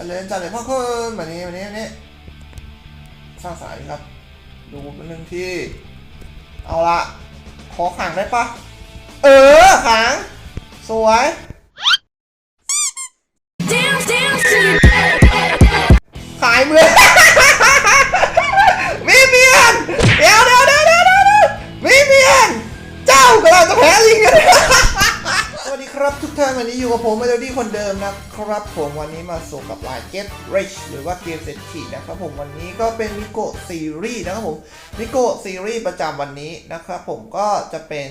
จะเล่นจัดเลยพ่อคุณแบบนี้แบบนี้แบบนี้สร้างสายครับ ดูเป็นหนึ่งที่ เอาละขอขังได้ปะเออขัง สวยขายเมืองมีเมียนเดี๋ยวเดี๋ยวเดี๋ยวเดี๋ยวเดี๋ยวมีเมียน เจ้ากำลังจะแพ้ลิงกันสวัสดี ครับทุกท่านวันนี้อยู่กับผมเมโลดี้คนเดิมนะครับ ผมวันนี้มาสู่กับลาย Get Rich หรือว่าเกมเศรษฐีนะครับผมวันนี้ก็เป็นมิโกะซีรีส์นะครับผมมิโกะซีรีส์ประจำวันนี้นะครับผมก็จะเป็น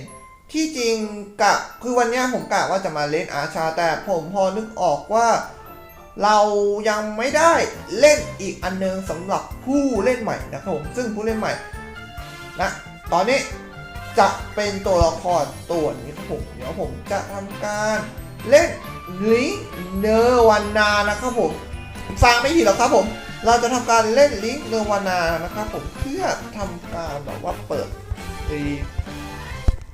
ที่จริงกะคือวันนี้ผมกะว่าจะมาเล่นอาชา แต่ผมพอนึกออกว่า เรายังไม่ได้เล่นอีกอันนึงสำหรับผู้เล่นใหม่นะครับผมซึ่งผู้เล่นใหม่นะตอนนี้ จะเป็นตัวละครตัวนี้ครับผมเดี๋ยวผมจะทำการเล่นลิงเนอร์วานานะครับผมฟังไม่ผิดหรอกครับผม เราจะทำการเล่นลิงเนอร์วานานะครับผมเพื่อทำการแบบว่าเปิด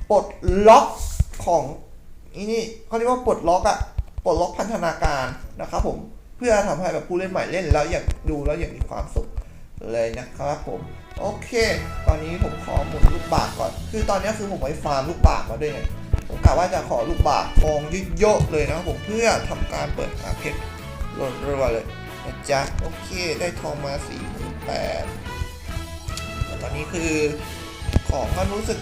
ปลดล็อกของนี่นี่เขาเรียกว่าปลดล็อกอะปลดล็อกพันธนาการนะครับผมเพื่อทำให้แบบผู้เล่นใหม่เล่นแล้วอย่างดูแล้วอย่างมีความสุขเลยนะครับผม โอเค ตอนนี้ผมขอหมุนลูกบาศก์ก่อน คือตอนนี้คือผมไปฟาร์มลูกบาศก์มาด้วยไงผมกะว่าจะขอลูกบาศก์ทองเยอะๆเลยนะผมเพื่อทำการเปิดหาเพชรรัวๆเลยนะจ๊ะโอเค ได้ทองมา4 8 0 0 0ตอนนี้คือของก็รู้สึก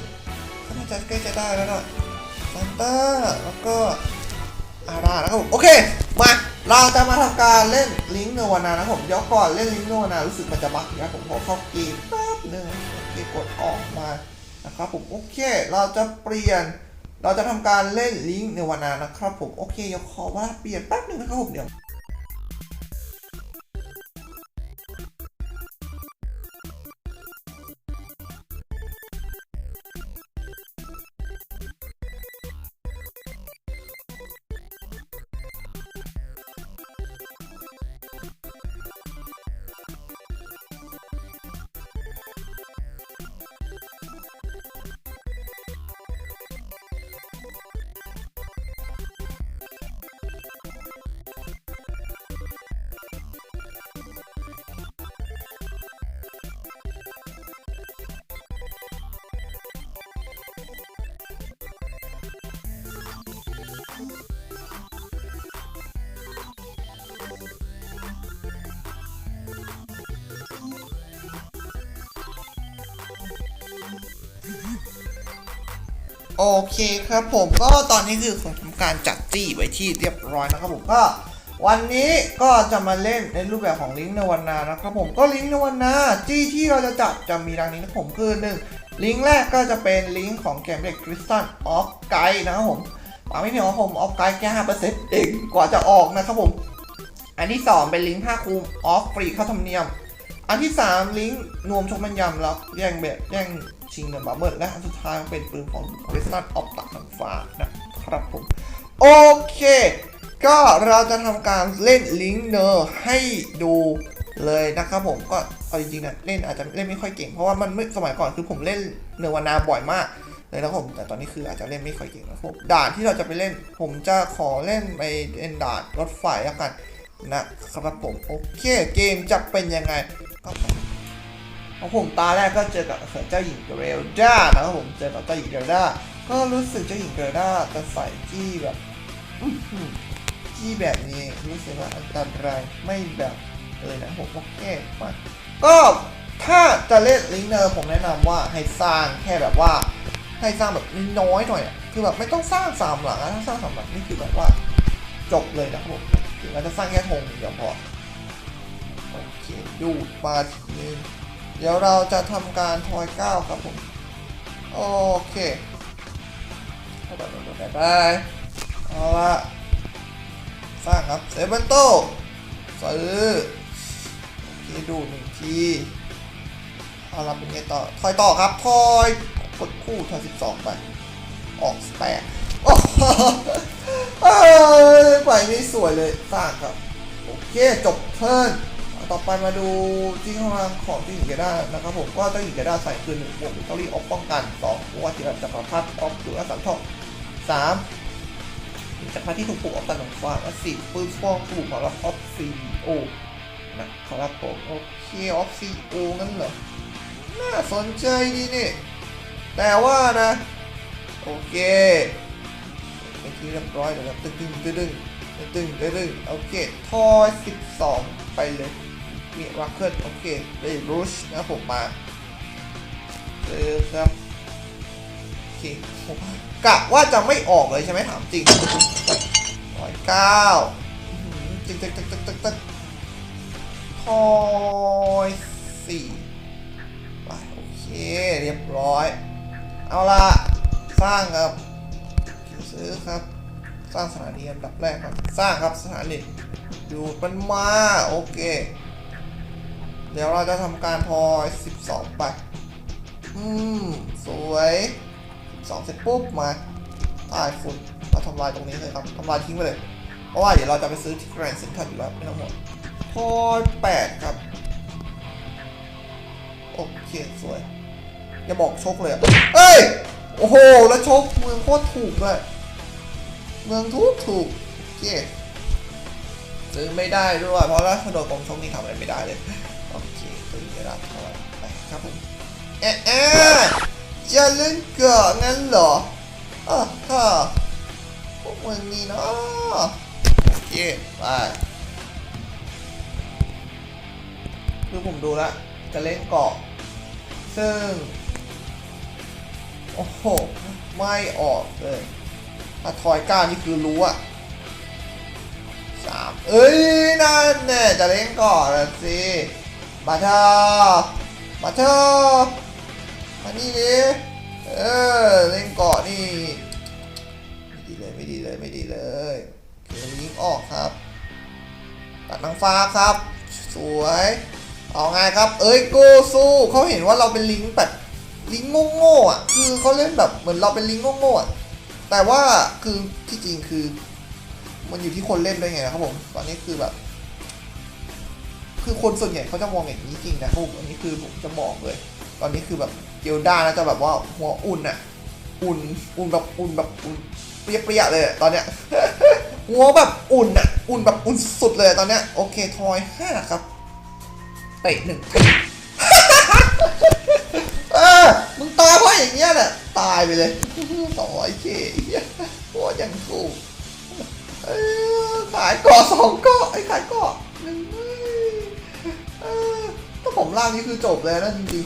ก็น่าจะใกล้จะได้แล้วนะซันต้าแล้วก็อารานะครับผมโอเค มา เราจะมาทำการเล่นลิงก์เนวานานะผมเดี๋ยวก่อนเล่นลิงก์เนวานารู้สึกมันจะบั๊กนะผมขอเข้าเกมแป๊ หนึงโอเคกดออกมานะครับผมโอเค เราจะเปลี่ยน เราจะทำการเล่นลิงก์เนวานานะครับผมโอเคเดี๋ยวขอว่าเปลี่ยนแป๊บหนึงนะครับผมเดี๋ยว โอเคครับผมก็ตอนนี้คือผมทำการจัดจี้ไว้ที่เรียบร้อยนะครับผมก็วันนี้ก็จะมาเล่นในรูปแบบของลิงก์นวันนานะครับผมก็ลิงก์นวันนาจี้ที่เราจะจัดจะมีดังนี้นะผมคือหนึ่งลิงก์แรกก็จะเป็นลิงก์ของเกมเด็กคริสตันออฟไกด์นะครับผมปาไม่เพียงของผมออฟไกด์แค่ห้าเปอร์เซ็นต์เองกว่าจะออกนะครับผม อันที่สองเป็นลิงก์ผ้าคลุมออฟฟรีเข้าธรรมเนียม อันที่ 3 ลิงก์นวมชกมันยำแล้วแย่งเบ็ดแย่ง ชิงเงินบัมเบิลและอันสุดท้ายเป็นปืนของคริสตันออฟตักน้ำฟ้านะครับผม โอเค ก็เราจะทำการเล่นลิงเนอร์ให้ดูเลยนะครับผมก็เอาจริงๆนะเล่นอาจจะเล่นไม่ค่อยเก่งเพราะว่ามันไม่สมัยก่อนคือผมเล่นเนวานาบ่อยมากเลยนะครับผมแต่ตอนนี้คืออาจจะเล่นไม่ค่อยเก่งนะครับผมด่านที่เราจะไปเล่น ผมจะขอเล่นไปเป็นด่านรถไฟแล้วกันนะครับผมโอเคเกมจะเป็นยังไงก็ไป ของผมตาแรกก็เจอกับเจ้าหญิงเกรลด้านะครับผมเจอกับเจ้าหญิงเกรลด้าก็รู้สึกเจ้าหญิงเกรลด้าจะใส่จี้แบบจี้แบบนี้รู้สึกว่าอันตรายไม่แบบเลยนะผมโอเคมาก็ถ้าจะเล่นลิงเนอร์ผมแนะนำว่าให้สร้างแค่แบบว่าให้สร้างแบบน้อยหน่อยคือแบบไม่ต้องสร้างสามหลังนะถ้าสร้างสามหลังนี่คือแบบว่าจบเลยนะครับผมถึงเราจะสร้างแค่ธงอย่างเดียวพอโอเคดูมาทีนึง เดี๋ยวเราจะทำการทอยก้าวครับผม โอเคไปไปไปเอาละสร้างครับเซเบนโตซื้อโอเคดูหนึ่งทีเอาละเป็นไงต่อทอยต่อครับทอยกดคู่ทอยสิบสองไป ออกแปดโอ้โหเอ้ยไปไม่สวยเลยสร้างครับ โอเค จบเทิร์น ต่อไปมาดูที่ข้งล่างของที่หญิงเกด้านะครับผมก็เจ้าหญิงเกด้าใส่คือหนึ่งบวกวิตอรี่ออฟป้องกันสองวัติรับจักรพรรดิออฟดูแลสันทองสามจากรพระที่ถูกปลูกออกตันของฟาและสี่ปืนฟองปลูกของเราออฟซีโอนะครับผมโอเคออฟซีโองั้นเหรอน่าสนใจดีนี่แต่ว่านะ โอเคเป็นที่เรียบร้อยแล้วครับตึ้งตึ้งตึ้งตึ้งตึ้งตึ้งโอเคทอยสิบสองไปเลย มีรักเกิลโอเคเลยรูชนะผมมาเจอครับโอเคกะว่าจะไม่ออกเลยใช่ไหมถามจริงร้อยเก้าตึ้งตึ้งตึ้งตึ้งตึ้งตึ้งทอยสี่ไปโอเคเรียบร้อย เอาละสร้างครับซื้อครับ สร้างสถานีอันดับแรกครับ สร้างครับสถานีดูมันมา โอเค เดี๋ยวเราจะทำการทอย12 ไป อืม สวย2เสร็จปุ๊บมาตายฝุ่นมาทำลายตรงนี้เลยครับทำลายทิ้งไปเลย เพราะว่าเดี๋ยวเราจะไปซื้อที่แกรนด์เซ็นทรัลอยู่แล้วไม่ต้องห่วงทอย8ครับ โอเคสวย อย่าบอกชกเลยอะเอ้ย โอ้โห แล้วชกเมืองโคตรถูกเลยเมืองถูกถูกโอเคซื้อไม่ได้ด้วยเพราะว่าโดนกองชกนี่ทำอะไรไม่ได้เลย ซื้อไม่ได้เท่าไหร่ไปครับผมเอ๊ะอ๊ะจะเล่นเกาะงั้นเหรออะฮะพวกมึงนี่เนาะโอเคไปคือผมดูละจะเล่นเกาะ ซึ่ง โอ้โห ไม่ออกเลยถ้าทอยก้านี่คือรู้อะสามเอ้ยนั่นแน่จะเล่นเก่อนละสิ มาเถอะมาเถอะมานี่ดิเออเล่นเกาะนี่ไม่ดีเลยไม่ดีเลยไม่ดีเลยเขียนลิงออกครับตัดนางฟ้าครับ สวยเอาไงครับ เอ้ยโกสู้เขาเห็นว่าเราเป็นลิงแบบลิงก์โง่ๆอะคือเขาเล่นแบบเหมือนเราเป็นลิงโง่ๆอะแต่ว่าคือที่จริงคือ มันอยู่ที่คนเล่นด้วยไงนะครับผมตอนนี้คือแบบ คือคนส่วนใหญ่เขาจะมองอย่างนี้จริงนะครับผมอันนี้คือผมจะบอกเลย ตอนนี้คือแบบเกลด้านะจะแบบว่าหัวอุ่นอะอุ่นอุ่นแบบอุ่นแบบอุ่นเปรี้ยๆเลยตอนเนี้ยหัวแบบอุ่นอะอุ่นแบบอุ่นสุดเลยตอนเนี้ยโอเคทอยห้าครับเตะหนึ่งเออมึงตายเพราะอย่างเงี้ยแหละตายไปเลยสองร้อยเคโคตรยังสู้เออขายกาะสองกาะไอ้ขายกาะหนึ่ง ถ้าผมล่างนี่คือจบเลยนะจริง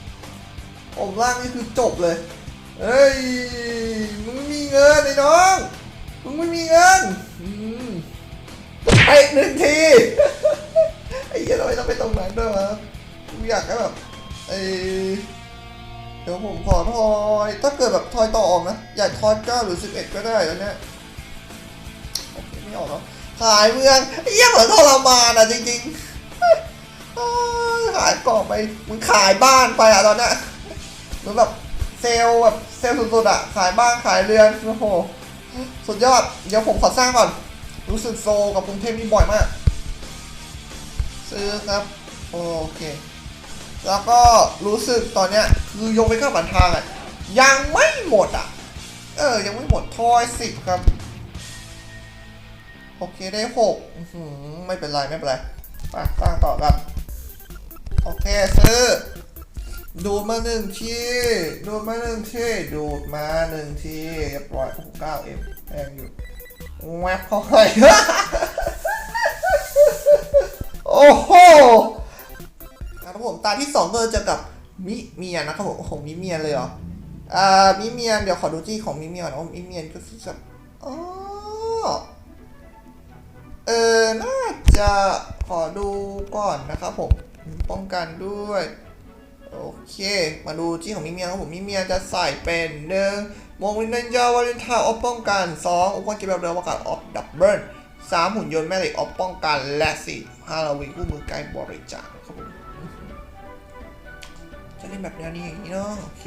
ๆผมล่างนี่คือจบเลย เฮ้ย มึงไม่มีเงินไอ้น้อง มึงไม่มีเงินอืมไปหนึ่งทีไอ้เหี้ยทำไมต้องไปตรงนั้นด้วยวะกูอยากให้แบบไอ้เดี๋ยวผมขอทอย ถ้าเกิดแบบทอยต่อออกนะ อยากทอยเก้าหรือสิบเอ็ดก็ได้แล้วเนี้ยโอเคไม่ออกแล้วขายเมืองไอ้เหี้ยเหมือนทรมานอะจริงๆ ขายกล่องไปมึงขายบ้านไปอะตอนเนี้ยเหมือนแบบเซลแบบเซลสุดๆอะขายบ้านขายเรือนโอ้โหสุดยอดเดี๋ยวผมขอสร้างก่อน รู้สึกโซกับกรุงเทพนี่บ่อยมาก ซื้อครับโอเคแล้วก็รู้สึกตอนเนี้ยคือยกไปข้างผ่านทางอะยังไม่หมดอะ เออ ยังไม่หมดทอยสิบครับ โอเคได้หกไม่เป็นไร ไม่เป็นไรไปสร้างต่อครับ อเคซื้อ ดูดมาหนึ่งทีดูดมาหนึ่งทีดูดมาหนึ่งทีเรียบร้อยโอ้โหเก้าเอ็มแพงอยู่แวบเข้าไปโอ้โหครับผมตาที่สองก็จะกับมิเมียนะครับผมโอ้โหมิเมียเลยเหรออ่ามิเมียนเดี๋ยวขอดูที่ของมิเมียนก่อมิเมียนก็คือแบบอ๋อเออน่าจะขอดูก่อนนะครับผม ป้องกันด้วย โอเค มาดูที่ของมิเมียครับผมมิเมียจะใส่เป็นหนึ่งวงวินเนยาวาเลนทน์ออฟป้องกันสองอุปกรณ์เก็บแบบเรืออากาศออฟดับเบิลสามหุ่นยนต์แม่เหล็กออฟป้องกัน และสี่ฮาโลวีนคู่มือไกด์บริจาคครับผมจะเล่นแบบแนวนี้อย่างนี้เนาะโอเค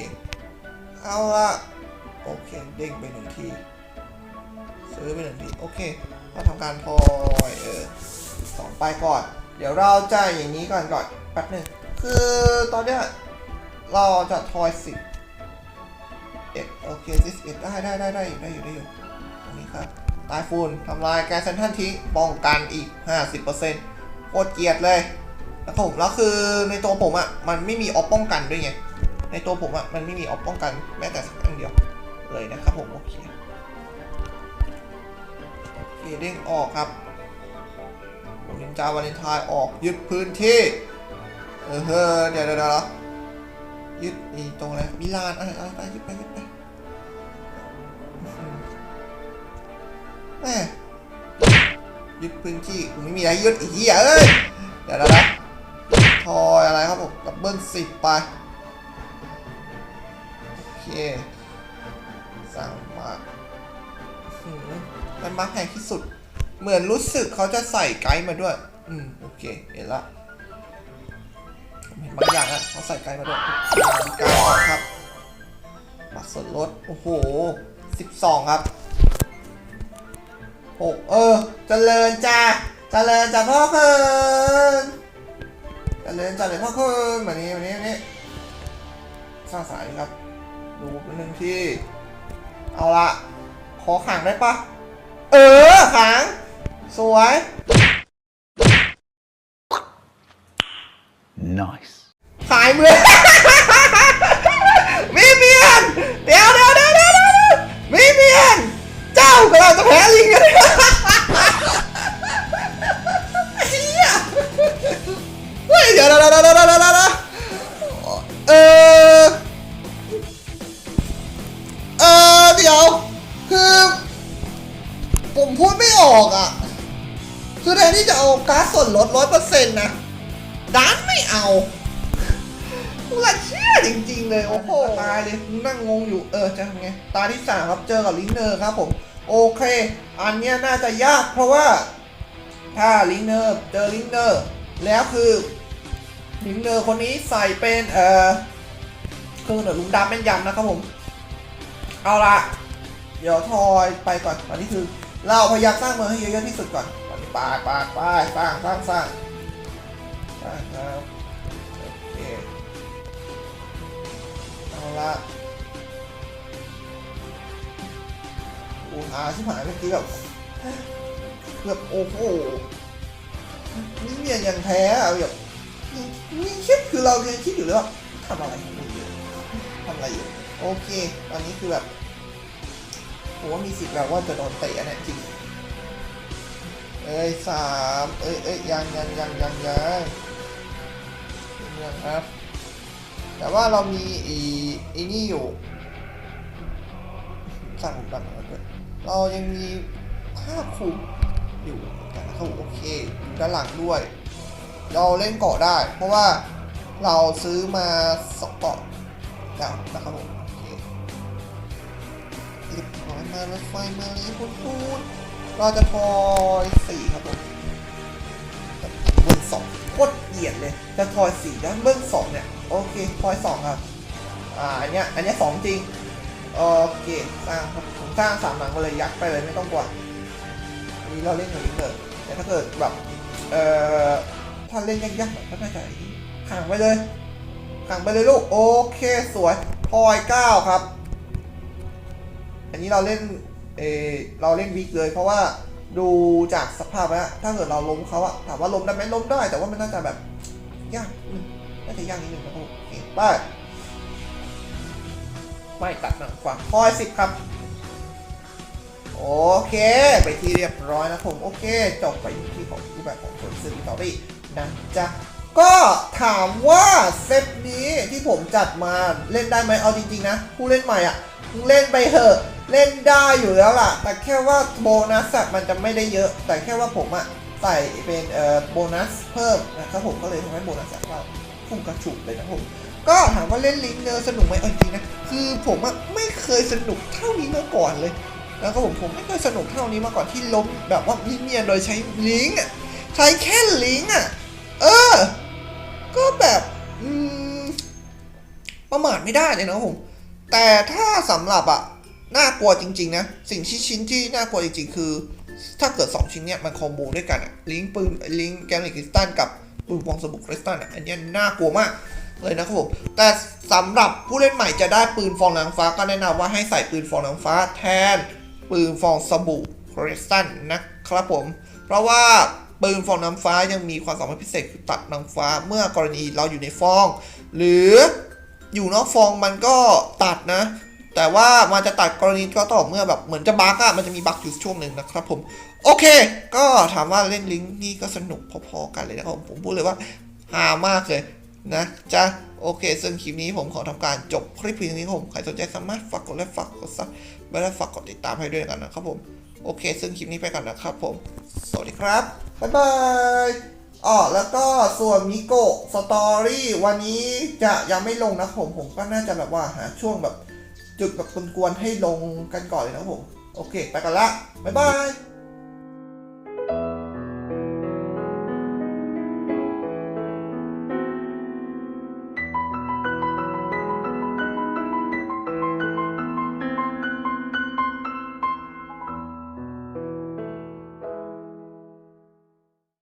เอาละโอเค เด้งไปหนึ่งทีซื้อไปหนึ่งทีโอเคเราทำการพอยเออสองไปก่อน เดี๋ยวเราจะอย่างนี้ก่อนก่อนแป๊บหนึ่งคือตอนเนี้ยเราจะทอยสิบเอ็ดโอเคสิบเอ็ดได้ได้ได้ได้อยู่ได้อยู่ได้อยู่ตรงนี้ครับตายฟูนทำลายแกสเซนทันทิ้งป้องกันอีก 50%โคตรเกลียดเลยแล้วผมแล้วคือในตัวผมอะ่ะมันไม่มีออฟป้องกันด้วยไงในตัวผมอะ่ะมันไม่มีออฟป้องกันแม้แต่สักอันเดียวเลยนะครับผมโอเคโอเคเด้งออกครับ จาวาเลนไทน์ออกยึดพื้นที่ เออเฮ้อเดี๋ยวเดี๋ยวยวยึดนี่ตรงอะไรมิลานอะไรอะไรไปยึดไปยึดไปอื้อหือแม่ยึดพื้นที่ไม่มีอะไรยึดอีกเหี้ยเอ้ยเดี๋ยวเดี๋ยวเดี๋ยวทอยอะไรครับผมดับเบิลสิบไปโอเคสั่งมาอื้อหือมันมาแพงที่สุด เหมือนรู้สึกเขาจะใส่ไกด์มาด้วย อืม โอเค เห็นละเห็นบางอย่างอะเขาใส่ไกลมาด้วยกาออกครับบัตรส่วนลด โอ้โห12ครับหกเออเจริญจ้าเจริญจ้าพ่อเคินเจริญจ้าเลยพ่อเคินแบบนี้แบบนี้แบบนี้สร้างสายครับ ดูเป็นหนึ่งที่ เอาละขอขังได้ปะเออขัง สวย Nice. ขายเมืองมีเมียน เดี๋ยวเดี๋ยวเดี๋ยวเดี๋ยวเดี๋ยวมีเมียน เจ้ากำลังจะแพ้ลิงกัน วนลดร้อยเปอร์เซ็นต์นะดันไม่เอากูละเชื่อจริงๆ เลยโอ้โหตายเลยนั่งงงอยู่เออจะทำไงตาที่สามครับเจอกับลิงเนอร์ครับผมโอเค อันเนี้ยน่าจะยากเพราะว่าถ้าลิงเนอร์เจอลิงเนอร์แล้วคือลิงเนอร์คนนี้ใส่เป็นเอ่อเครื่องหนึ่งลุงดำแม่นยำนะครับผม เอาละเดี๋ยวทอยไปก่อนตอนนี้คือ เราพยายามสร้างเมืองให้เยอะๆที่สุดก่อน ตอนนี้ปาดปาดปาดสร้างสร้างสร้างได้ครับโอเคเอาละโอ้หาชิบหายเมื่อกี้แบบแบบโอ้โหนี่เมียนยังแพ้อะแบบนี่คิดคือเรายังคิดอยู่เลยว่าทำอะไรอยู่ทำอะไรอยู่โอเค ตอนนี้คือแบบผมว่ามีสิทธิ์แบบว่าจะโดนเตะเนี่ยจริง เอ้ยสามเอ้ยเอ้ยยังยังยังยังยังยังครับ แต่ว่าเรามีอีอีนี่อยู่สั่งดังแล้วด้วยเรายังมีผ้าคลุมอยู่แต่นะครับโอเคอยู่ด้านหลังด้วย เราเล่นเกาะได้ เพราะว่าเราซื้อมาสองเกาะแล้วนะครับผมโอเคเรียบร้อยมารถไฟมาเลยพูดพูด เราจะทอยสี่ครับผมเบิ้ลสองโคตรเกลียดเลย จะทอยสี่แล้วเบิ้ลสองเนี่ยโอเคทอยสองครับอ่าอันเนี้ยอันเนี้ยสองจริงโอเคสร้างผมสร้างสามหลังมาเลยยัดไปเลยไม่ต้องกลัวนนี้เราเล่นอย่างนี้เลยแต่ถ้าเกิดแบบเอ่อถ้าเล่นยากๆหน่อยก็น่าจะขังไปเลยขังไปเลยลูกโอเคสวยทอยเก้าครับ อันนี้เราเล่น เออเราเล่นวิกเลย เพราะว่าดูจากสภาพแล้วถ้าเกิดเราล้มเขาอะถามว่าล้มได้ไหมล้มได้ แต่ว่ามันน่าจะแบบยากอืมน่าจะยากนิดนึงนะครับโอเคไปไม่ตัดหนังกว่าพอยสิบครับ โอเค ไปที่เรียบร้อยนะผมโอเค จบไปที่ของรูปแบบของคนซื้อตอรี่นะจ๊ะก็ถามว่าเซตนี้ที่ผมจัดมาเล่นได้ไหมเอาจริงๆนะ ผู้เล่นใหม่อะเล่นไปเถอะ เล่นได้อยู่แล้วล่ะ แต่แค่ว่าโบนัสมันจะไม่ได้เยอะ แต่แค่ว่าผมอะใส่เป็นเอ่อโบนัสเพิ่มนะครับผมก็เลยทำให้โบนัสอะเราพุ่งกระฉุกเลยนะผมก็ถามว่าเล่นลิงเนอร์สนุกไหมเอาจริงนะคือผมอะไม่เคยสนุกเท่านี้มาก่อนเลย แล้วก็ผมผมไม่เคยสนุกเท่านี้มาก่อนที่ล้มแบบว่าลิเนียนโดยใช้ลิงอะใช้แค่ลิงอะเออ ก็แบบอืมประมาทไม่ได้เลยนะผม แต่ถ้าสำหรับอะ น่ากลัวจริง ๆ นะ สิ่งที่ชิ้นที่น่ากลัวจริง ๆ คือ ถ้าเกิด 2 ชิ้นเนี้ยมันคอมโบด้วยกันอะลิงปืนลิงแกมลิกคริสตัลกับปืนฟองสบู่คริสตัลอะอันนี้น่ากลัวมากเลยนะครับผมแต่สำหรับผู้เล่นใหม่จะได้ปืนฟองนางฟ้าก็แนะนำว่าให้ใส่ปืนฟองนางฟ้าแทน ปืนฟองสบู่คริสตัลนะครับผม เพราะว่าปืนฟองน้ำฟ้ายังมีความสามารถพิเศษคือตัดน้ำฟ้าเมื่อกรณีเราอยู่ในฟอง หรืออยู่นอกฟองมันก็ตัดนะ แต่ว่ามันจะตัดกรณีก็ต่อเมื่อแบบเหมือนจะบั๊กอะมันจะมีบั๊กอยู่ช่วงหนึ่งนะครับผมโอเค ก็ถามว่าเล่นลิงก์นี่ก็สนุกพอๆกันเลยนะครับผมผมพูดเลยว่าฮามากเลยนะจ๊ะโอเค ซึ่งคลิปนี้ผมขอทำการจบคลิปเพียงนี้ครับผมใครสนใจสามารถฝากกดไลค์ฝากกดซับและฝากกดติดตามให้ด้วยกันนะครับผมโอเค ซึ่งคลิปนี้ไปก่อนนะครับผม สวัสดีครับ บ๊ายบายอ๋อแล้วก็ส่วนมิโกะสตอรี่วันนี้จะยังไม่ลงนะครับผม ผมก็น่าจะแบบว่าหาช่วงแบบ จุดแบบกวนๆให้ลงกันก่อนเลยนะผม โอเค ไปกันละ บ๊ายบาย